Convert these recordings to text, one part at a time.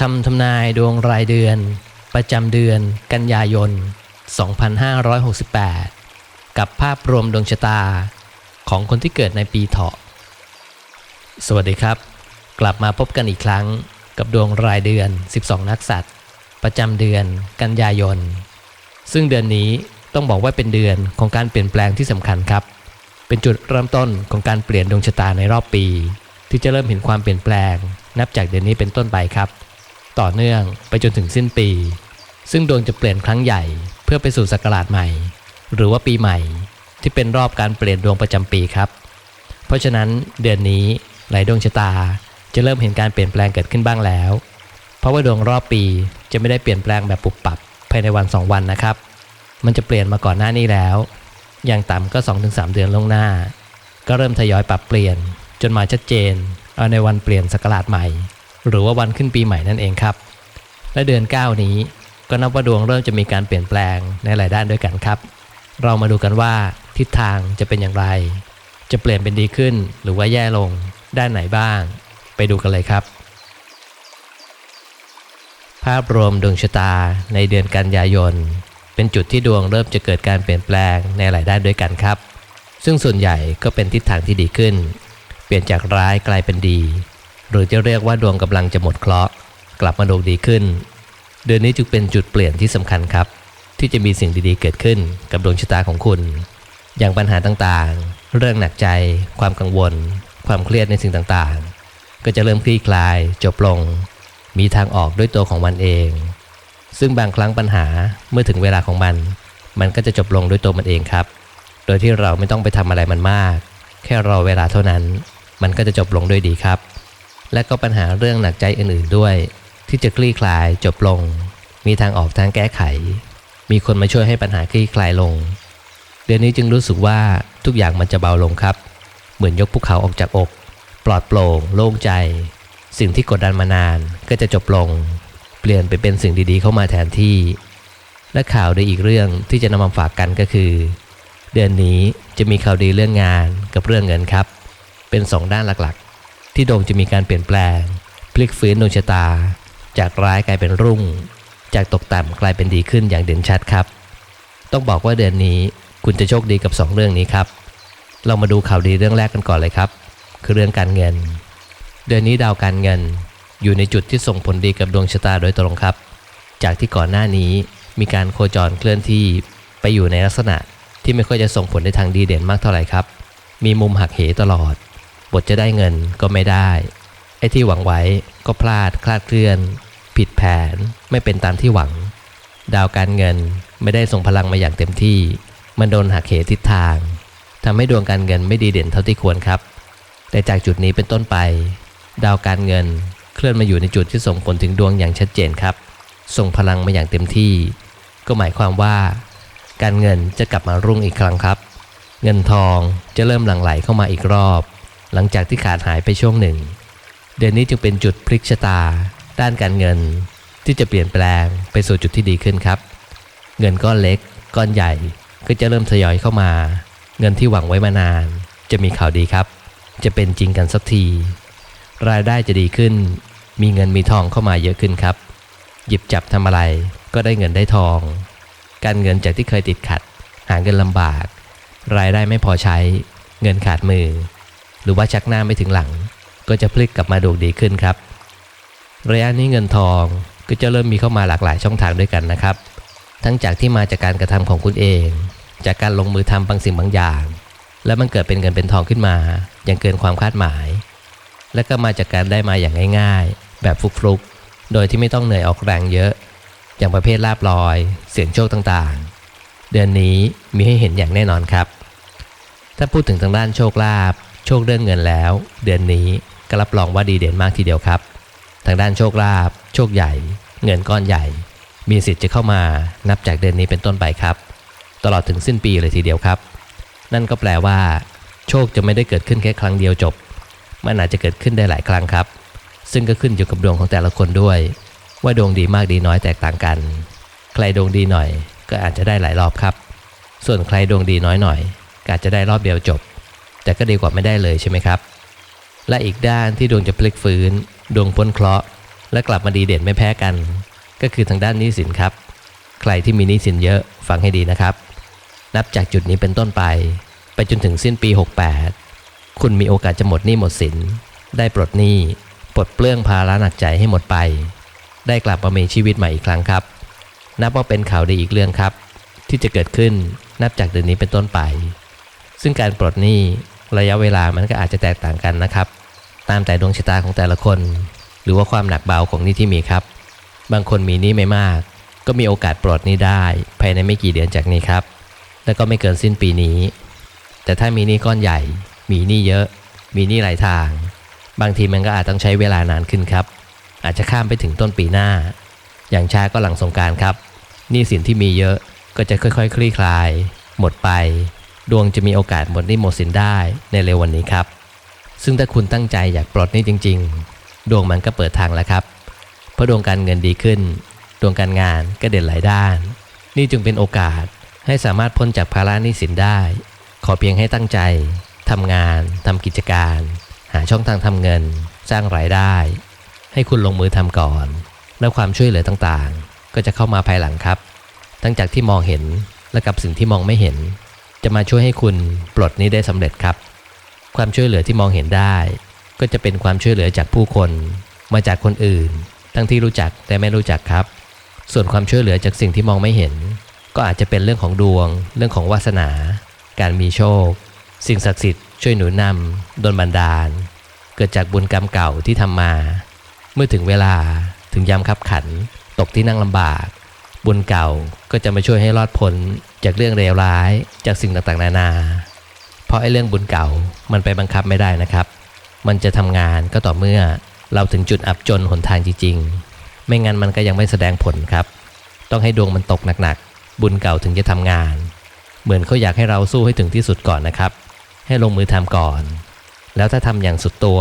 คำทำนายดวงรายเดือน ประจำเดือน กันยายน 2568 กับภาพรวมดวงชะตา ของคนที่เกิดในปีเถาะ สวัสดีครับ กลับมาพบกันอีกครั้งกับดวงรายเดือน 12 นักสัตว์ ประจำเดือน กันยายน ซึ่งเดือนนี้ต้องบอกว่าเป็นเดือนของการเปลี่ยนแปลงที่สำคัญครับ เป็นจุดเริ่มต้นของการเปลี่ยนดวงชะตาในรอบปี ที่จะเริ่มเห็นความเปลี่ยนแปลง นับจากเดือนนี้เป็นต้นไปครับ ต่อเนื่องไปจนถึงสิ้นปี ซึ่งดวงจะเปลี่ยนครั้งใหญ่ เพื่อไปสู่ศักราชใหม่ หรือว่าปีใหม่ ที่เป็นรอบการเปลี่ยนดวงประจำปีครับ เพราะฉะนั้นเดือนนี้หลายดวงชะตาจะเริ่มเห็นการเปลี่ยนแปลงเกิดขึ้นบ้างแล้ว เพราะว่าดวงรอบปีจะไม่ได้เปลี่ยนแปลงแบบปุบปับภายในวัน 2 วันนะครับ มันจะเปลี่ยนมาก่อนหน้านี้แล้ว อย่างต่ำก็ 2-3 เดือนล่วงหน้า ก็เริ่มทยอยปรับเปลี่ยน จนมาชัดเจน เอาในวันเปลี่ยนศักราชใหม่ หรือว่าวันขึ้นปีใหม่นั่นเองครับ และเดือน 9 นี้ก็นับว่าดวงเริ่มจะมีการเปลี่ยนแปลงในหลายด้านด้วยกันครับ เรามาดูกันว่าทิศทางจะเป็นอย่างไร จะเปลี่ยนเป็นดีขึ้นหรือว่าแย่ลงด้านไหนบ้าง ไปดูกันเลยครับ ภาพรวมดวงชะตาในเดือนกันยายน เป็นจุดที่ดวงเริ่มจะเกิดการเปลี่ยนแปลงในหลายด้านด้วยกันครับ ซึ่งส่วนใหญ่ก็เป็นทิศทางที่ดีขึ้น เปลี่ยนจากร้ายกลายเป็นดี หรือจะเรียกว่าดวงกำลังจะหมดเคราะห์กลับมาดวงดีขึ้น เดือนนี้จึงเป็นจุดเปลี่ยนที่สำคัญครับ ที่จะมีสิ่งดีๆเกิดขึ้นกับดวงชะตาของคุณ อย่างปัญหาต่างๆ เรื่องหนักใจ ความกังวล ความเครียดในสิ่งต่างๆ ก็จะเริ่มคลี่คลาย จบลง มีทางออกด้วยตัวของมันเอง ซึ่งบางครั้งปัญหาเมื่อถึงเวลาของมัน มันก็จะจบลงด้วยตัวมันเองครับ โดยที่เราไม่ต้องไปทำอะไรมันมาก แค่รอเวลาเท่านั้น มันก็จะจบลงด้วยดีครับ และก็ปัญหาเรื่องหนักใจอื่นๆด้วย ที่จะคลี่คลายจบลง มีทางออกทางแก้ไข มีคนมาช่วยให้ปัญหาคลี่คลายลง เดือนนี้จึงรู้สึกว่าทุกอย่างมันจะเบาลงครับ เหมือนยกภูเขาออกจากอก ปลอดโปร่ง โล่งใจ สิ่งที่กดดันมานานก็จะจบลง เปลี่ยนไปเป็นสิ่งดีๆ เข้ามาแทนที่ และข่าวดีอีกเรื่องที่จะนำมาฝากกันก็คือ เดือนนี้จะมีข่าวดีเรื่องงานกับเรื่องเงินครับ เป็นสองด้านหลักๆ ที่ดวงจะมีการเปลี่ยนแปลง พลิกฟื้นดวงชะตา จากร้ายกลายเป็นรุ่ง จากตกต่ำกลายเป็นดีขึ้นอย่างเด่นชัดครับ ต้องบอกว่าเดือนนี้คุณจะโชคดีกับ 2 เรื่องนี้ครับเรามาดูข่าวดีเรื่องแรกกันก่อนเลยครับ คือเรื่องการเงิน เดือนนี้ดาวการเงินอยู่ในจุดที่ส่งผลดีกับดวงชะตาโดยตรงครับ จากที่ก่อนหน้านี้มีการโคจรเคลื่อนที่ไปอยู่ในลักษณะที่ไม่ค่อยจะส่งผลในทางดีเด่นมากเท่าไหร่ครับ มีมุมหักเหตลอด บทจะได้เงินก็ไม่ได้ ไอ้ที่หวังไว้ก็พลาดคลาดเคลื่อน ผิดแผนไม่เป็นตามที่หวัง ดาวการเงินไม่ได้ส่งพลังมาอย่างเต็มที่ มันโดนหักเหทิศทางทำให้ดวงการเงินไม่ดีเด่นเท่าที่ควรครับ แต่จากจุดนี้เป็นต้นไป ดาวการเงินเคลื่อนมาอยู่ในจุดที่ส่งผลถึงดวงอย่างชัดเจนครับ ส่งพลังมาอย่างเต็มที่ ก็หมายความว่า การเงินจะกลับมารุ่งอีกครั้งครับ เงินทองจะเริ่มหลั่งไหลเข้ามาอีกรอบ หลังจากที่ขาดหายไปช่วงหนึ่ง เดือนนี้จึงเป็นจุดพลิกชะตา ด้านการเงิน ที่จะเปลี่ยนแปลงไปสู่จุดที่ดีขึ้นครับ เงินก้อนเล็ก ก้อนใหญ่ก็จะเริ่มทยอยเข้ามา เงินที่หวังไว้มานาน จะมีข่าวดีครับ จะเป็นจริงกันสักที รายได้จะดีขึ้น มีเงินมีทองเข้ามาเยอะขึ้นครับ หยิบจับทำอะไรก็ได้เงินได้ทอง การเงินจากที่เคยติดขัด หาเงินลำบาก รายได้ไม่พอใช้ เงินขาดมือ หรือว่าชักหน้าไม่ถึงหลัง ก็จะพลิกกลับมาดวงดีขึ้นครับ ระยะนี้เงินทองก็จะเริ่มมีเข้ามาหลากหลายช่องทางด้วยกันนะครับ ทั้งจากที่มาจากการกระทำของคุณเอง จากการลงมือทำบางสิ่งบางอย่าง แล้วมันเกิดเป็นเงินเป็นทองขึ้นมา อย่างเกินความคาดหมาย และก็มาจากการได้มาอย่างง่าย ๆ แบบฟลุกๆโดยที่ไม่ต้องเหนื่อยออกแรงเยอะ อย่างประเภทลาบลอย เสี่ยงโชคต่างๆ เดือนนี้มีให้เห็นอย่างแน่นอนครับ ถ้าพูดถึงทางด้านโชคลาภ โชคเรื่องเงินแล้ว เดือนนี้ก็รับรองว่าดีเด่นมากทีเดียวครับ ทางด้านโชคลาภโชคใหญ่ เงินก้อนใหญ่ มีสิทธิ์จะเข้ามานับจากเดือนนี้เป็นต้นไปครับ ตลอดถึงสิ้นปีเลยทีเดียวครับ นั่นก็แปลว่า โชคจะไม่ได้เกิดขึ้นแค่ครั้งเดียวจบ มันอาจจะเกิดขึ้นได้หลายครั้งครับ ซึ่งก็ขึ้นอยู่กับดวงของแต่ละคนด้วย ว่าดวงดีมากดีน้อยแตกต่างกัน ใครดวงดีหน่อย ก็อาจจะได้หลายรอบครับ ส่วนใครดวงดีน้อยหน่อยก็อาจจะได้รอบเดียวจบ แต่ก็ดีกว่าไม่ได้เลยใช่ไหมครับ และอีกด้านที่ดวงจะพลิกฟื้น ดวงพ้นเคราะห์และกลับมาดีเด่นไม่แพ้กัน ก็คือทางด้านนี้สินครับ ใครที่มีนี้สินเยอะฟังให้ดีนะครับ นับจากจุดนี้เป็นต้นไป ไปจนถึงสิ้นปี 68 คุณมีโอกาสจะหมดหนี้หมดสิน ได้ปลดหนี้ปลดเปลื้องภาระหนักใจให้หมดไป ได้กลับมามีชีวิตใหม่อีกครั้งครับ นับว่าเป็นข่าวดีอีกเรื่องครับ ที่จะเกิดขึ้นนับจากเดือนนี้เป็นต้นไป ซึ่งการปลดหนี้ ระยะเวลามันก็อาจจะแตกต่างกันนะครับ ตามแต่ดวงชะตาของแต่ละคน หรือว่าความหนักเบาของนี้ที่มีครับ บางคนมีนี้ไม่มาก ก็มีโอกาสปลดนี้ได้ ภายในไม่กี่เดือนจากนี้ครับ แล้วก็ไม่เกินสิ้นปีนี้ แต่ถ้ามีนี้ก้อนใหญ่ มีนี้เยอะ มีนี้หลายทาง บางทีมันก็อาจต้องใช้เวลานานขึ้นครับ อาจจะข้ามไปถึงต้นปีหน้า อย่างช้าก็หลังสงการครับนี้สินที่มีเยอะก็จะค่อยๆ คลี่คลาย หมดไป ดวงจะมีโอกาสหมดนี้หมดสินได้ในเร็ววันนี้ครับ ซึ่งถ้าคุณตั้งใจอยากปลดนี้จริง ๆ ดวงมันก็เปิดทางแล้วครับ เพราะดวงการเงินดีขึ้น ดวงการงานก็เด่นหลายด้าน นี่จึงเป็นโอกาสให้สามารถพ้นจากภาระหนี้สินได้ ขอเพียงให้ตั้งใจทำงานทำกิจการ หาช่องทางทำเงิน สร้างรายได้ ให้คุณลงมือทำก่อน แล้วความช่วยเหลือต่างๆ ก็จะเข้ามาภายหลังครับทั้งจากที่มองเห็นและกับสิ่งที่มองไม่เห็น จะมาช่วยให้คุณปลดนี้ได้สำเร็จครับ ความช่วยเหลือที่มองเห็นได้ ก็จะเป็นความช่วยเหลือจากผู้คน มาจากคนอื่น ทั้งที่รู้จักแต่ไม่รู้จักครับ ส่วนความช่วยเหลือจากสิ่งที่มองไม่เห็น ก็อาจจะเป็นเรื่องของดวง เรื่องของวาสนา การมีโชค สิ่งศักดิ์สิทธิ์ช่วยหนุนนำดลบันดาล เกิดจากบุญกรรมเก่าที่ทำมา เมื่อถึงเวลาถึงยามคับขัน ตกที่นั่งลำบาก บุญเก่าก็จะมาช่วยให้รอดพ้นจากเรื่องเลวร้ายจากสิ่งต่างๆ นานา เพราะไอ้เรื่องบุญเก่ามันไปบังคับไม่ได้นะครับ มันจะทำงานก็ต่อเมื่อเราถึงจุดอับจนหนทางจริงๆ ไม่งั้นมันก็ยังไม่แสดงผลครับ ต้องให้ดวงมันตกหนักๆ บุญเก่าถึงจะทำงาน เหมือนเขาอยากให้เราสู้ให้ถึงที่สุดก่อนนะครับ ให้ลงมือทำก่อน แล้วถ้าทำอย่างสุดตัว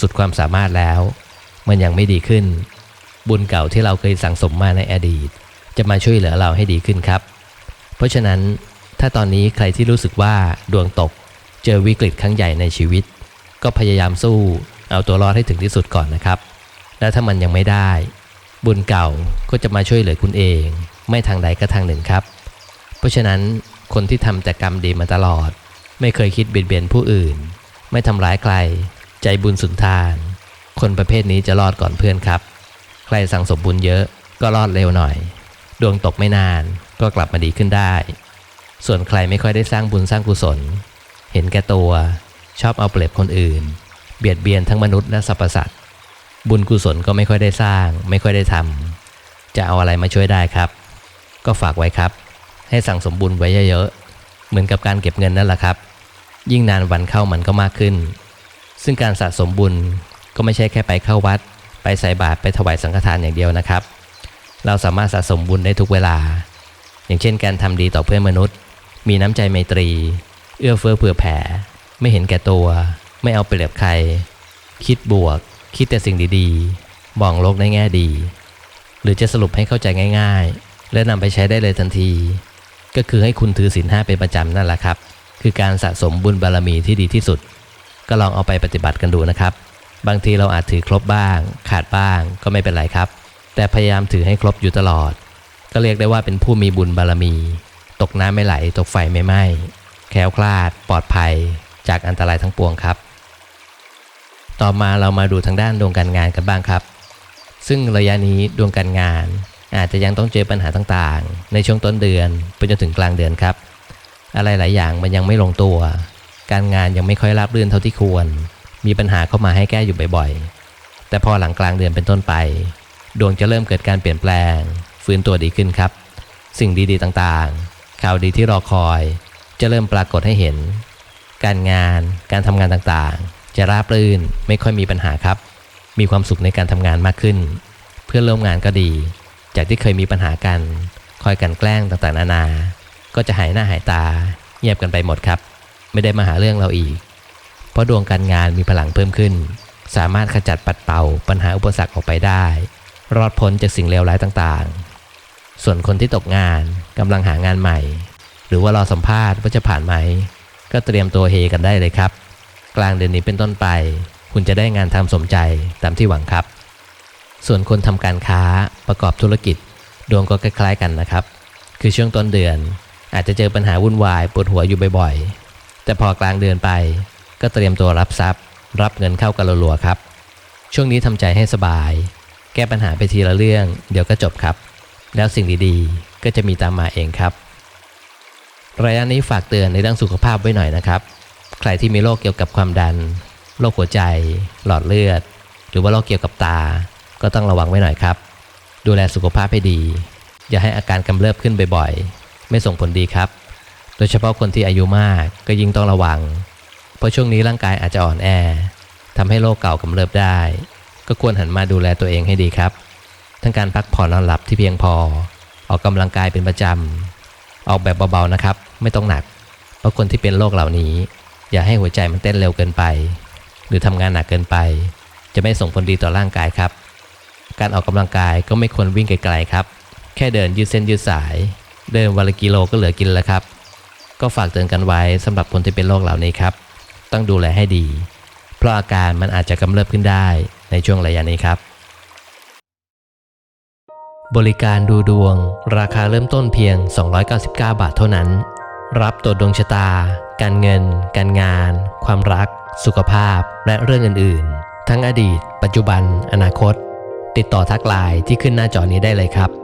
สุดความสามารถแล้ว มันยังไม่ดีขึ้น บุญเก่าที่เราเคยสั่งสมมาในอดีต จะมาช่วยเหลือเราให้ดีขึ้นครับ เพราะฉะนั้นถ้าตอนนี้ใครที่รู้สึกว่าดวงตก เจอวิกฤตครั้งใหญ่ในชีวิต ก็พยายามสู้เอาตัวรอดให้ถึงที่สุดก่อนนะครับ และถ้ามันยังไม่ได้ บุญเก่าก็จะมาช่วยเหลือคุณเอง ไม่ทางใดก็ทางหนึ่งครับ เพราะฉะนั้นคนที่ทำแต่กรรมดีมาตลอด ไม่เคยคิดเบียดเบียนผู้อื่น ไม่ทำร้ายใคร ใจบุญสุนทาน คนประเภทนี้จะรอดก่อนเพื่อนครับ ใครสั่งสมบุญเยอะก็รอดเร็วหน่อย ดวงตกไม่นานก็กลับมาดีขึ้นได้ ส่วนใครไม่ค่อยได้สร้างบุญสร้างกุศล เห็นแก่ตัว ชอบเอาเปรียบคนอื่น เบียดเบียนทั้งมนุษย์และสรรพสัตว์บุญกุศลก็ไม่ค่อยได้สร้าง ไม่ค่อยได้ทำจะเอาอะไรมาช่วยได้ครับ ก็ฝากไว้ครับ ให้สั่งสมบุญไว้เยอะๆเหมือนกับการเก็บเงินนั่นแหละครับ ยิ่งนานวันเข้ามันก็มากขึ้น ซึ่งการสะสมบุญก็ไม่ใช่แค่ไปเข้าวัด ไปใส่บาตรไปถวายสังฆทานอย่างเดียวนะครับ เราสามารถสะสมบุญได้ทุกเวลา อย่างเช่นการทำดีต่อเพื่อนมนุษย์ มีน้ำใจไมตรี เอื้อเฟื้อเผื่อแผ่ ไม่เห็นแก่ตัว ไม่เอาเปรียบใคร คิดบวก คิดแต่สิ่งดีๆ มองโลกในแง่ดี หรือจะสรุปให้เข้าใจง่าย ๆ และนำไปใช้ได้เลยทันที ก็คือให้คุณถือศีลห้าเป็นประจำนั่นแหละครับ คือการสะสมบุญบารมีที่ดีที่สุด ก็ลองเอาไปปฏิบัติกันดูนะครับ บางทีเราอาจถือครบบ้าง ขาดบ้างก็ไม่เป็นไรครับ แต่พยายามถือให้ครบอยู่ตลอด ก็เรียกได้ว่าเป็นผู้มีบุญบารมี ตกน้ำไม่ไหล ตกไฟไม่ไหม้แคล้วคลาด ปลอดภัย จากอันตรายทั้งปวงครับ ต่อมาเรามาดูทางด้านดวงการงานกันบ้างครับ ซึ่งระยะนี้ดวงการงาน อาจจะยังต้องเจอปัญหาต่างๆ ในช่วงต้นเดือนไปจนถึงกลางเดือนครับ อะไรหลายอย่างมันยังไม่ลงตัว การงานยังไม่ค่อยราบรื่นเท่าที่ควร มีปัญหาเข้ามาให้แก้อยู่บ่อยๆ แต่พอหลังกลางเดือนเป็นต้นไป ดวงจะเริ่มเกิดการเปลี่ยนแปลง ฟื้นตัวดีขึ้นครับ สิ่งดีๆต่างๆ ข่าวดีที่รอคอย จะเริ่มปรากฏให้เห็น การงาน การทำงานต่างๆ จะราบรื่นไม่ค่อยมีปัญหาครับ มีความสุขในการทำงานมากขึ้น เพื่อนร่วมงานก็ดี จากที่เคยมีปัญหากัน คอยกันแกล้งต่างๆ นานา ก็จะหายหน้าหายตา เงียบกันไปหมดครับ ไม่ได้มาหาเรื่องเราอีก เพราะดวงการงานมีพลังเพิ่มขึ้น สามารถขจัดปัดเป่าปัญหาอุปสรรคออกไปได้ รอดพ้นจากสิ่งเลวร้ายต่างๆ ส่วนคนที่ตกงานกำลังหางานใหม่ หรือว่ารอสัมภาษณ์ว่าจะผ่านไหม ก็เตรียมตัวเฮกันได้เลยครับ กลางเดือนนี้เป็นต้นไป คุณจะได้งานทำสมใจตามที่หวังครับ ส่วนคนทำการค้าประกอบธุรกิจ ดวงก็คล้ายๆกันนะครับ คือช่วงต้นเดือนอาจจะเจอปัญหาวุ่นวายปวดหัวอยู่บ่อยๆ แต่พอกลางเดือนไป ก็เตรียมตัวรับทรัพย์ รับเงินเข้ากันรัวครับ ช่วงนี้ทำใจให้สบาย แก้ปัญหาไปทีละเรื่อง เดี๋ยวก็จบครับ แล้วสิ่งดีๆ ก็จะมีตามมาเองครับระยะนี้ฝากเตือนในเรื่องสุขภาพไว้หน่อยนะครับ ใครที่มีโรคเกี่ยวกับความดัน โรคหัวใจ หลอดเลือด หรือว่าโรคเกี่ยวกับตา ก็ต้องระวังไว้หน่อยครับ ดูแลสุขภาพให้ดี อย่าให้อาการกำเริบขึ้นบ่อยๆ ไม่ส่งผลดีครับ โดยเฉพาะคนที่อายุมากก็ยิ่งต้องระวัง เพราะช่วงนี้ร่างกายอาจจะอ่อนแอทำให้โรคเก่ากำเริบได้ ก็ควรหันมาดูแลตัวเองให้ดีครับ ทั้งการพักผ่อนนอนหลับที่เพียงพอ ออกกำลังกายเป็นประจำออกแบบเบาๆนะครับ ไม่ต้องหนัก เพราะคนที่เป็นโรคเหล่านี้ อย่าให้หัวใจมันเต้นเร็วเกินไป หรือทำงานหนักเกินไป จะไม่ส่งผลดีต่อร่างกายครับ การออกกำลังกายก็ไม่ควรวิ่งไกลๆครับ แค่เดินยืดเส้นยืดสาย เดินวันละกิโลก็เหลือกินแล้วครับ ก็ฝากเตือนกันไว้สำหรับคนที่เป็นโรคเหล่านี้ครับ ต้องดูแลให้ดี เพราะอาการมันอาจจะกำเริบขึ้นได้ ในช่วงระยะนี้ครับ บริการดูดวง ราคาเริ่มต้นเพียง 299 บาทเท่านั้น รับตรวจดวงชะตา การเงิน การงาน ความรัก สุขภาพ และเรื่องอื่น ๆ ทั้งอดีต ปัจจุบัน อนาคต ติดต่อทักไลน์ที่ขึ้นหน้าจอนี้ได้เลยครับ